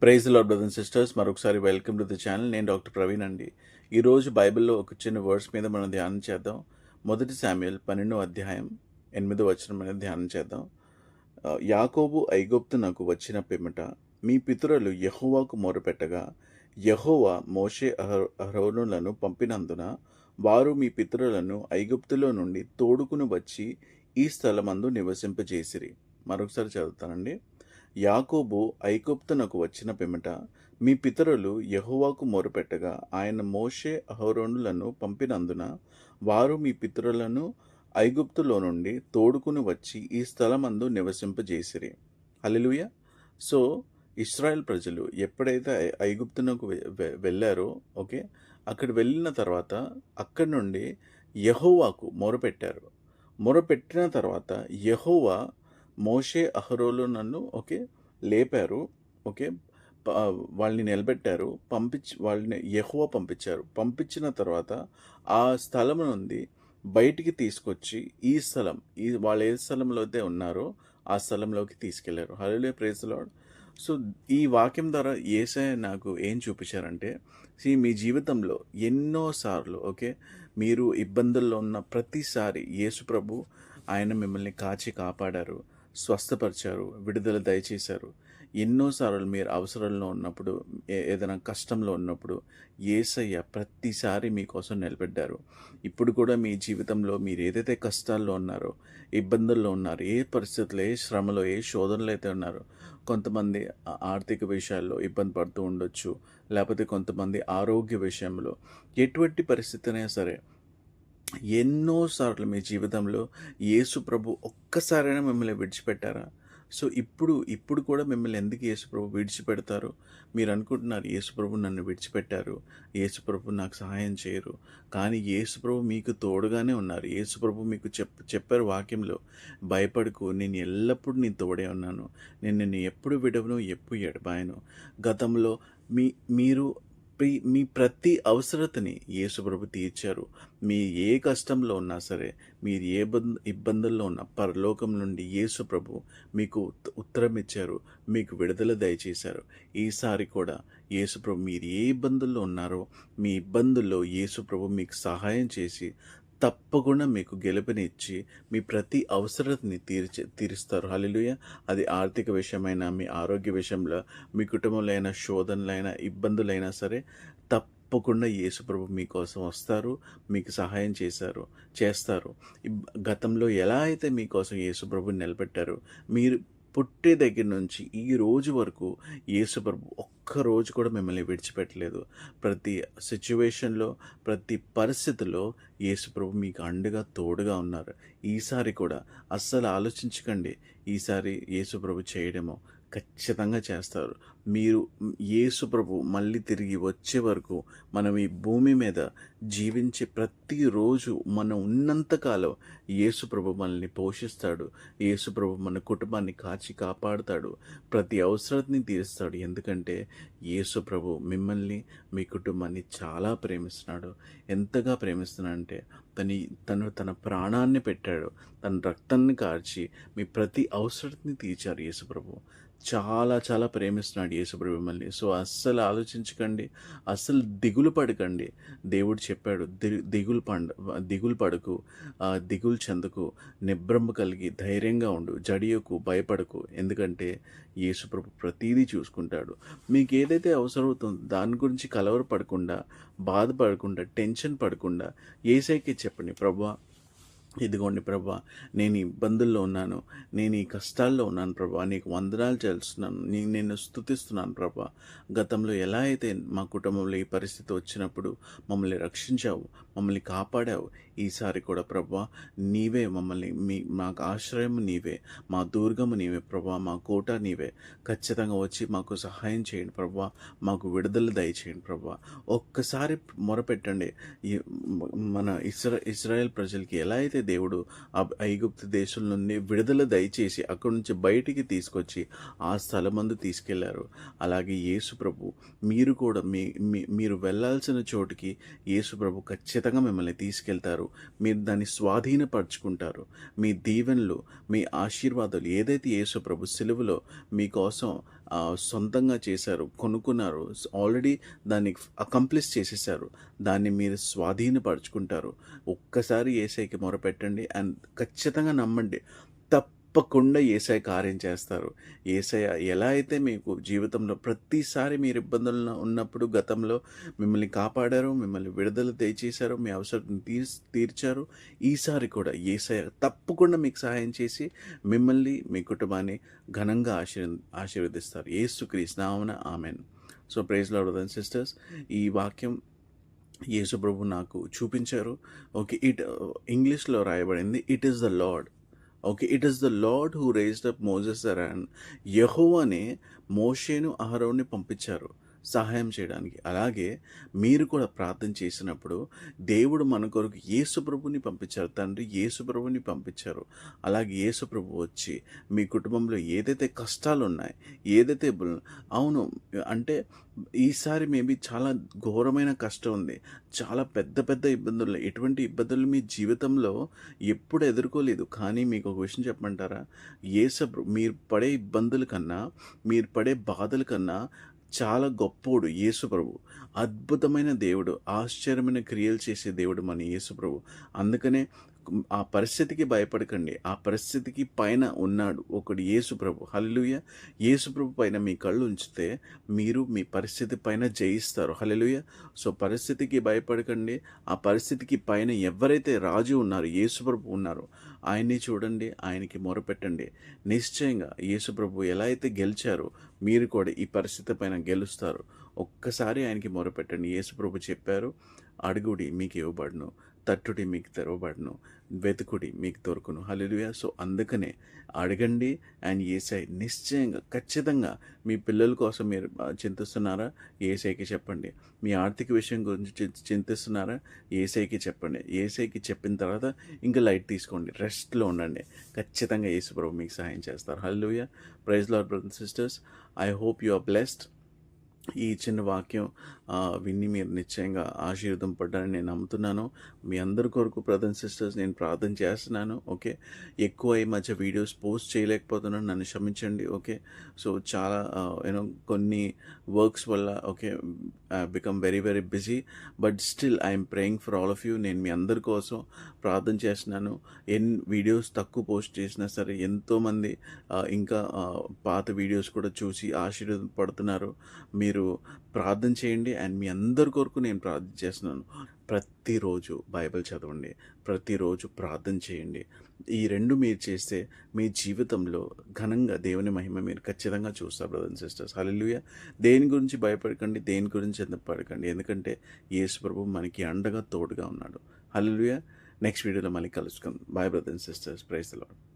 Praise lord brother sisters మరొకసారి welcome to the channel నేను doctor Praveen అండి. ఈరోజు బైబిల్లో ఒక చిన్న వర్డ్స్ మీద మనం ధ్యానం చేద్దాం. మొదటి శామ్యుల్ పన్నెండో అధ్యాయం ఎనిమిదో వచనం మీద ధ్యానం చేద్దాం. యాకోబు ఐగుప్తు నాకు వచ్చిన పిమ్మట మీ పితరులు యహోవాకు మొరపెట్టగా యహోవా మోషే అహరోనులను పంపినందున వారు మీ పితరులను ఐగుప్తులో నుండి తోడుకుని వచ్చి ఈ స్థలమందు నివసింపజేసిరి. మరొకసారి చదువుతానండి. యాకోబు ఐగుప్తునకు వచ్చిన పిమ్మట మీ పితరులు యహోవాకు మొరుపెట్టగా ఆయన మోషే అహరోనులను పంపినందున వారు మీ పితరులను ఐగుప్తులో నుండి తోడుకుని వచ్చి ఈ స్థలమందు నివసింపజేసిరి. అలెలుయ సో ఇస్రాయెల్ ప్రజలు ఎప్పుడైతే ఐగుప్తునకు వెళ్ళారో ఓకే అక్కడ వెళ్ళిన తర్వాత అక్కడి నుండి యహోవాకు మొరపెట్టారు. మొరపెట్టిన తర్వాత యహోవా మోషే అహరోలు నన్ను ఓకే లేపారు ఓకే వాళ్ళని నిలబెట్టారు పంపించి వాళ్ళని ఎహువ పంపించారు. పంపించిన తర్వాత ఆ స్థలం నుండి బయటికి తీసుకొచ్చి ఈ స్థలం ఈ వాళ్ళు ఏ స్థలంలో అయితే ఉన్నారో ఆ స్థలంలోకి తీసుకెళ్ళారు. హలో ప్రేజ్ లాడ్ సో ఈ వాక్యం ద్వారా ఏసయ నాకు ఏం చూపించారంటే see, మీ జీవితంలో ఎన్నోసార్లు ఓకే మీరు ఇబ్బందుల్లో ఉన్న ప్రతిసారి యేసు ప్రభు ఆయన మిమ్మల్ని కాచి కాపాడారు. స్వస్థపరిచారు విడుదల దయచేశారు. ఎన్నోసార్లు మీరు అవసరంలో ఉన్నప్పుడు ఏ- ఏదైనా కష్టంలో ఉన్నప్పుడు ఏసయ్య ప్రతిసారి మీకోసం నిలబెట్టారు ఇప్పుడు కూడా మీ జీవితంలో మీరు ఏదైతే కష్టాల్లో ఉన్నారో ఇబ్బందుల్లో ఉన్నారు ఏ పరిస్థితుల్లో ఏ శ్రమలో ఏ శోధనలు అయితే ఉన్నారో కొంతమంది ఆర్థిక విషయాల్లో ఇబ్బంది పడుతూ ఉండొచ్చు లేకపోతే కొంతమంది ఆరోగ్య విషయంలో ఎటువంటి పరిస్థితి అయినా సరే ఎన్నోసార్లు మీ జీవితంలో యేసు ప్రభు ఒక్కసారైనా మిమ్మల్ని విడిచిపెట్టారా? సో ఇప్పుడు ఇప్పుడు కూడా మిమ్మల్ని ఎందుకు యేసుప్రభు విడిచిపెడతారు? మీరు అనుకుంటున్నారు యేసుప్రభు నన్ను విడిచిపెట్టారు యేసుప్రభు నాకు సహాయం చేయరు కానీ యేసుప్రభు మీకు తోడుగానే ఉన్నారు. యేసుప్రభు మీకు చెప్ చెప్పారు వాక్యంలో భయపడకు నేను ఎల్లప్పుడూ నీ తోడే ఉన్నాను. నేను నిన్ను ఎప్పుడు విడవను ఎప్పుడు ఎడబాయను గతంలో మీ మీరు మీ ప్రతి అవసరతని యేసుప్రభు తీర్చారు. మీ ఏ కష్టంలో ఉన్నా సరే మీరు ఏ ఇబ్బందుల్లో ఉన్న పరలోకం నుండి యేసుప్రభు మీకు ఉత్- ఉత్తరం ఇచ్చారు మీకు విడుదల దయచేశారు. ఈసారి కూడా యేసుప్రభు మీరు ఏ ఇబ్బందుల్లో ఉన్నారో మీ ఇబ్బందుల్లో యేసుప్రభు మీకు సహాయం చేసి తప్పకుండా మీకు గెలుపునిచ్చి మీ ప్రతి అవసరతని తీర్చి తీరుస్తారు. హలిలుయ అది ఆర్థిక విషయమైనా మీ ఆరోగ్య విషయంలో మీ కుటుంబంలో అయినా శోధనలైనా ఇబ్బందులైనా సరే తప్పకుండా యేసుప్రభు మీకోసం వస్తారు మీకు సహాయం చేశారు చేస్తారు. గతంలో ఎలా అయితే మీకోసం యేసుప్రభు నిలబెట్టారు మీరు పుట్టే దగ్గర నుంచి ఈ రోజు వరకు యేసుప్రభు ఒక్క రోజు కూడా మిమ్మల్ని విడిచిపెట్టలేదు. ప్రతి సిచ్యువేషన్లో ప్రతి పరిస్థితిలో యేసుప్రభు మీకు అండగా తోడుగా ఉన్నారు. ఈసారి కూడా అస్సలు ఆలోచించకండి. ఈసారి యేసుప్రభు చేయడమో ఖచ్చితంగా చేస్తారు. మీరు యేసు ప్రభు మళ్ళీ తిరిగి వచ్చే వరకు మనం ఈ భూమి మీద జీవించే ప్రతిరోజు మనం ఉన్నంతకాలం యేసుప్రభు మనల్ని పోషిస్తాడు. యేసుప్రభు మన కుటుంబాన్ని కాచి కాపాడుతాడు. ప్రతి అవసరాన్ని తీరుస్తాడు. ఎందుకంటే యేసుప్రభు మిమ్మల్ని మీ కుటుంబాన్ని చాలా ప్రేమిస్తున్నాడు. ఎంతగా ప్రేమిస్తున్నాడంటే తని తను తన ప్రాణాన్ని పెట్టాడు. తన రక్తాన్ని కార్చి మీ ప్రతి అవసరాన్ని తీర్చారు యేసుప్రభు చాలా చాలా ప్రేమిస్తున్నాడు. యేసుప్రభు మిమ్మల్ని. సో అస్సలు ఆలోచించకండి. అస్సలు దిగులు పడకండి. దేవుడు చెప్పాడు ది- దిగులు పండ దిగులు పడకు దిగులు చెందకు నిబ్రమ కలిగి ధైర్యంగా ఉండు జడియకు భయపడకు. ఎందుకంటే యేసుప్రభు ప్రతీదీ చూసుకుంటాడు. మీకు ఏదైతే అవసరం అవుతుందో దాని గురించి కలవరపడకుండా బాధపడకుండా టెన్షన్ పడకుండా ఏసైకి చెప్పండి ప్రభా ఇదిగోండి ప్రభా నేను ఇబ్బందుల్లో ఉన్నాను. నేను ఈ కష్టాల్లో ఉన్నాను ప్రభా. నీకు వందనాలు చేస్తున్నాను నేను స్థుతిస్తున్నాను ప్రభా. గతంలో ఎలా అయితే మా కుటుంబంలో ఈ పరిస్థితి వచ్చినప్పుడు మమ్మల్ని రక్షించావు మమ్మల్ని కాపాడావు ఈసారి కూడా ప్రభా నీవే మమ్మల్ని మీ మాకు ఆశ్రయం నీవే మా దుర్గము నీవే ప్రభా మా కోట నీవే. ఖచ్చితంగా వచ్చి మాకు సహాయం చేయండి ప్రభా. మాకు విడుదల దయచేయండి ప్రభా. ఒక్కసారి మొరపెట్టండి. ఈ మన ఇస్రా ఇజ్రాయెల్ ప్రజలకి ఎలా అయితే దేవుడు ఆ ఐగుప్తు దేశం నుండి విడుదల దయచేసి అక్కడి నుంచి బయటికి తీసుకొచ్చి ఆ స్థలమందు తీసుకెళ్ళారు. అలాగే యేసు ప్రభు మీరు కూడా మీ మీ- మీరు వెళ్ళాల్సిన చోటుకి యేసు ప్రభు ఖచ్చితంగా మిమ్మల్ని తీసుకెళ్తారు. మీరు దాన్ని స్వాధీనపరుచుకుంటారు. మీ దీవెనలు మీ ఆశీర్వాదాలు ఏదైతే యేసు ప్రభు సిలువలో మీకోసం సొంతంగా చేశారు కొనుక్కున్నారు ఆల్రెడీ దాన్ని అకంప్లిష్ చేసేసారు దాన్ని మీరు స్వాధీనపరుచుకుంటారు. ఒక్కసారి ఏసైకి మొరపెట్టండి అండ్ ఖచ్చితంగా నమ్మండి. తప్పకుండా ఏసఐ కార్యం చేస్తారు. ఏసఐ ఎలా అయితే మీకు జీవితంలో ప్రతిసారి మీరు ఇబ్బందుల్లో ఉన్నప్పుడు గతంలో మిమ్మల్ని కాపాడారు మిమ్మల్ని విడుదల తెచ్చేశారు మీ అవసరం తీర్ తీర్చారు ఈసారి కూడా ఏసఐ తప్పకుండా మీకు సహాయం చేసి మిమ్మల్ని మీ కుటుంబాన్ని ఘనంగా ఆశీర్ ఆశీర్వదిస్తారు. ఏసు నామన amen. So praise lord and sisters ఈ వాక్యం యేసు ప్రభు నాకు చూపించారు. ఓకే ఇట్ ఇంగ్లీష్లో రాయబడింది it is the lord okay it is the lord who raised up Moses Aaron యహోవనే మోషేను అహరోని పంపించారు. సహాయం చేయడానికి. అలాగే మీరు కూడా ప్రార్థన చేసినప్పుడు దేవుడు మన కొరకు యేసుప్రభుని పంపించారు. తండ్రి యేసు ప్రభుని పంపించారు. అలాగే యేసుప్రభు వచ్చి మీ కుటుంబంలో ఏదైతే కష్టాలు ఉన్నాయి ఏదైతే బుల్- అవును అంటే ఈసారి మేబీ చాలా ఘోరమైన కష్టం ఉంది. చాలా పెద్ద పెద్ద ఇబ్బందులు ఎటువంటి ఇబ్బందులు మీ జీవితంలో ఎప్పుడు ఎదుర్కోలేదు. కానీ మీకు ఒక విషయం చెప్పమంటారా? ఏసప్రు మీరు పడే ఇబ్బందుల కన్నా మీరు పడే బాధల కన్నా చాలా గొప్పోడు యేసుప్రభు అద్భుతమైన దేవుడు. ఆశ్చర్యమైన క్రియలు చేసే దేవుడు మన యేసుప్రభు అందుకనే ఆ పరిస్థితికి భయపడకండి. ఆ పరిస్థితికి పైన ఉన్నాడు ఒకడు యేసుప్రభు హలలుయ యేసుప్రభు పైన మీ కళ్ళు ఉంచితే మీరు మీ పరిస్థితి పైన జయిస్తారు. హలలుయ సో పరిస్థితికి భయపడకండి. ఆ పరిస్థితికి పైన ఎవరైతే రాజు ఉన్నారు యేసుప్రభు ఉన్నారో ఉన్నారు ఆయన్ని చూడండి ఆయనకి మొరపెట్టండి. నిశ్చయంగా యేసుప్రభు ఎలా అయితే గెలిచారో మీరు కూడా ఈ పరిస్థితి పైన గెలుస్తారు. ఒక్కసారి ఆయనకి మొరపెట్టండి. యేసుప్రభు చెప్పారు అడుగుడి మీకు ఇవ్వబడును. తట్టుడి మీకు తెరవబడును వెతుకుడి మీకు దొరుకును. హల్లెలూయా. సో అందుకనే అడగండి అండ్ ఏసై నిశ్చయంగా ఖచ్చితంగా మీ పిల్లల కోసం మీరు చింతిస్తున్నారా? ఏసైకి చెప్పండి. మీ ఆర్థిక విషయం గురించి చింతిస్తున్నారా? ఏసైకి చెప్పండి. ఏసైకి చెప్పిన తర్వాత ఇంకా లైట్ తీసుకోండి. రెస్ట్లో ఉండండి. ఖచ్చితంగా యేసు మీకు సహాయం చేస్తారు. Hallelujah. Praise lord brother sisters. I hope you are blessed. ఈ చిన్న వాక్యం విని మీరు నిశ్చయంగా ఆశీర్వదం పడ్డారని నేను నమ్ముతున్నాను. మీ అందరి కొరకు బ్రదర్ సిస్టర్స్ నేను ప్రార్థన చేస్తున్నాను. ఓకే? ఎక్కువ ఈ మధ్య వీడియోస్ పోస్ట్ చేయలేకపోతున్నాను. నన్ను క్షమించండి. ఓకే? సో చాలా యూనో కొన్ని వర్క్స్ వల్ల okay become very very busy. But still I'm praying for all of you. నేను మీ అందరి కోసం ప్రార్థన చేస్తున్నాను. ఎన్ వీడియోస్ తక్కువ పోస్ట్ చేసినా సరే ఎంతోమంది ఇంకా పాత వీడియోస్ కూడా చూసి ఆశీర్వదపడుతున్నారు మీరు మీరు ప్రార్థన చేయండి. అండ్ మీ అందరి కొరకు నేను ప్రార్థన చేస్తున్నాను. ప్రతిరోజు బైబిల్ చదవండి. ప్రతిరోజు ప్రార్థన చేయండి. ఈ రెండు మీరు చేస్తే మీ జీవితంలో ఘనంగా దేవుని మహిమ మీరు ఖచ్చితంగా చూస్తారు బ్రదర్ సిస్టర్స్. హల్లెలూయా. దేని గురించి భయపడకండి దేని గురించి ఎంత పడకండి ఎందుకంటే యేసు ప్రభు మనకి అండగా తోడుగా ఉన్నాడు. హల్లెలూయా. నెక్స్ట్ వీడియోలో మళ్ళీ కలుసుకుందాం. Bye brother sisters praise lord